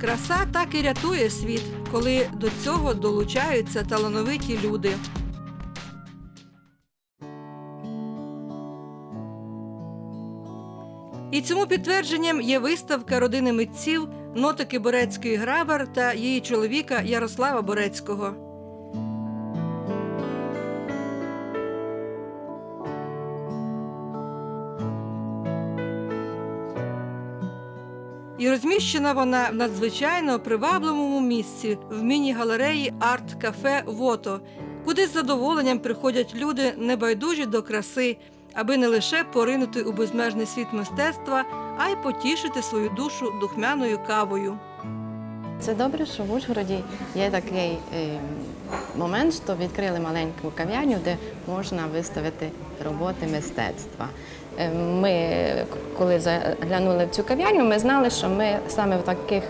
Краса так і рятує світ, коли до цього долучаються талановиті люди. І цьому підтвердженням є виставка родини митців Нотики Борецької Грабар та її чоловіка Ярослава Борецького. І розміщена вона в надзвичайно привабливому місці в міні-галереї арт-кафе Вото, куди з задоволенням приходять люди небайдужі до краси, аби не лише поринути у безмежний світ мистецтва, а й потішити свою душу духмяною кавою. Це добре, що в Ужгороді є такий е, момент, що відкрили маленьку кав'ярню, де можна виставити роботи мистецтва. Е, Ми, коли заглянули в цю кав'ярню, ми знали, що ми саме в таких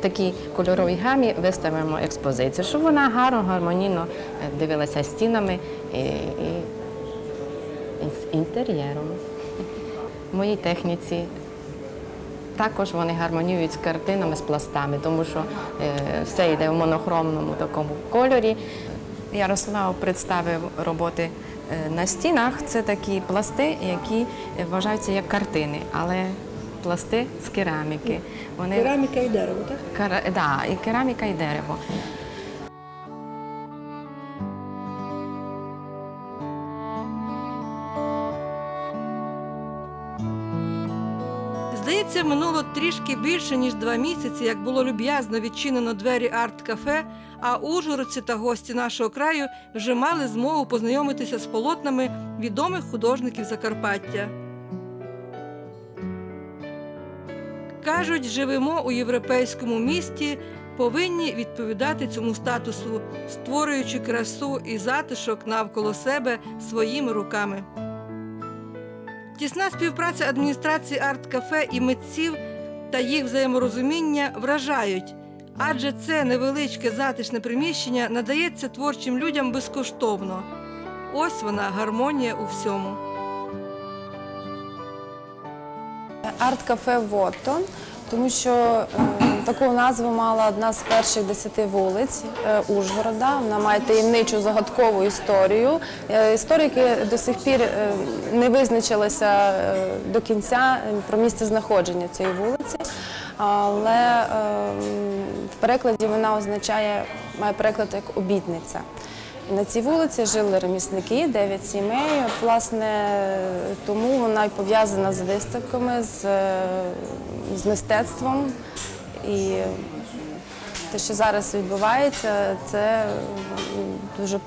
такій кольоровій гамі виставимо експозицію, щоб вона гарно, гармонійно е, дивилася стінами і, і, і інтер'єром. Моїй техніці також вони гармоніюють з картинами, з пластами, тому що е, все йде в монохромному такому кольорі. Ярослав представив роботи на стінах. Це такі пласти, які вважаються як картини, але пласти з кераміки. Вони Кераміка і дерево, так? Кара... Да, і кераміка, і дерево. Здається, минуло трішки більше ніж два місяці, як було люб'язно відчинено двері арт-кафе. А ужгородці та гості нашого краю вже мали змогу познайомитися з полотнами відомих художників Закарпаття. Кажуть, живемо у європейському місті, повинні відповідати цьому статусу, створюючи красу і затишок навколо себе своїми руками. Тісна співпраця адміністрації арт-кафе і митців та їх взаєморозуміння вражають, адже це невеличке затишне приміщення надається творчим людям безкоштовно. Ось вона гармонія у всьому. Арт-кафе Вотто, тому що е, таку назву мала одна з перших десяти вулиць е, Ужгорода. Вона має таємничу загадкову історію. Е, історики до сих пір е, не визначилися до кінця про місце знаходження цієї вулиці. Але е, в перекладі вона означає, має переклад як обітниця. На цій вулиці жили ремісники, дев'ять сімей. От, власне, тому вона й пов'язана з виставками, з мистецтвом. І те, що зараз відбувається, це дуже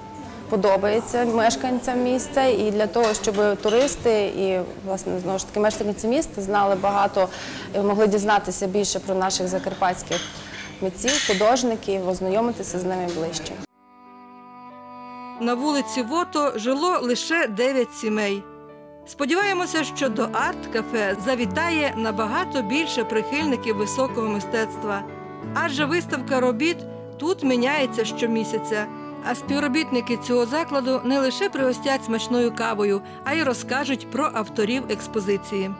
подобається мешканцям міста. І для того, щоб туристи і власне знову ж таки мешканці міста знали багато і могли дізнатися більше про наших закарпатських митців, художників, ознайомитися з ними ближче. На вулиці Вото жило лише 9 сімей. Сподіваємося, що до арт-кафе завітає набагато більше прихильників високого мистецтва, адже виставка робіт тут міняється щомісяця. А співробітники цього закладу не лише пригостять смачною кавою, а й розкажуть про авторів експозиції.